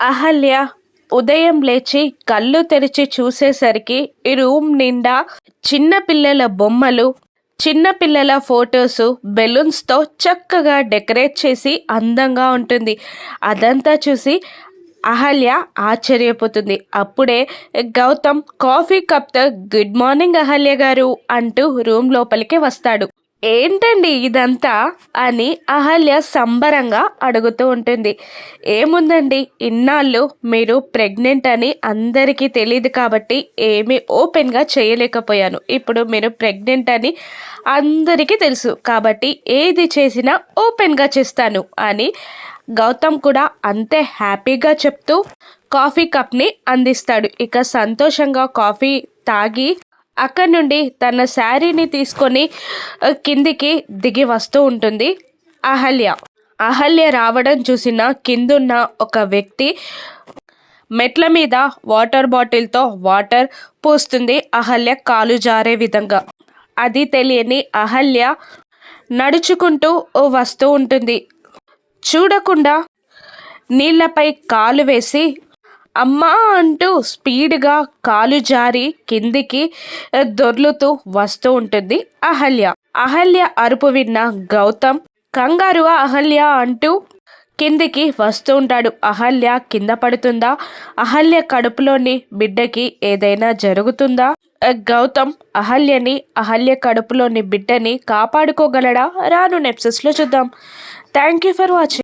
అహల్య ఉదయం లేచి కళ్ళు తెరిచి చూసేసరికి ఈ రూమ్ నిండా చిన్నపిల్లల బొమ్మలు చిన్నపిల్లల ఫొటోస్ బెలూన్స్తో చక్కగా డెకరేట్ చేసి అందంగా ఉంటుంది. అదంతా చూసి అహల్య ఆశ్చర్యపోతుంది. అప్పుడే గౌతమ్ కాఫీ కప్తో గుడ్ మార్నింగ్ అహల్య గారు అంటూ రూమ్ లోపలికి వస్తాడు. ఏంటండి ఇదంతా అని అహల్య సంబరంగా అడుగుతూ ఉంటుంది. ఏముందండి? ఇన్నాళ్ళు మీరు ప్రెగ్నెంట్ అని అందరికీ తెలియదు కాబట్టి ఏమీ ఓపెన్గా చేయలేకపోయాను. ఇప్పుడు మీరు ప్రెగ్నెంట్ అని అందరికీ తెలుసు కాబట్టి ఏది చేసినా ఓపెన్గా చేస్తాను అని గౌతమ్ కూడా అంతే హ్యాపీగా చెప్తూ కాఫీ కప్ని అందిస్తాడు. ఇక సంతోషంగా కాఫీ తాగి అక్కడి నుండి తన శారీని తీసుకొని కిందికి దిగి వస్తూ ఉంటుంది. అహల్య. అహల్య రావడం చూసిన కిందున్న ఒక వ్యక్తి మెట్ల మీద వాటర్ బాటిల్తో వాటర్ పోస్తుంది. అహల్య కాలు జారే విధంగా. అది తెలియని అహల్య నడుచుకుంటూ వస్తూ ఉంటుంది. చూడకుండా నీళ్ళపై కాలు వేసి అమ్మా అంటూ స్పీడ్గా కాలు జారి కిందికి దొర్లుతూ వస్తూ ఉంటుంది అహల్య. అహల్య అరుపు విన్న గౌతమ్ కంగారుగా అహల్య అంటూ కిందికి వస్తూ ఉంటాడు. అహల్య కింద పడుతుందా? అహల్య కడుపులోని బిడ్డకి ఏదైనా జరుగుతుందా? గౌతమ్ అహల్యని అహల్య కడుపులోని బిడ్డని కాపాడుకోగలడా? రాను నెప్సెస్లో చూద్దాం. Thank you for watching.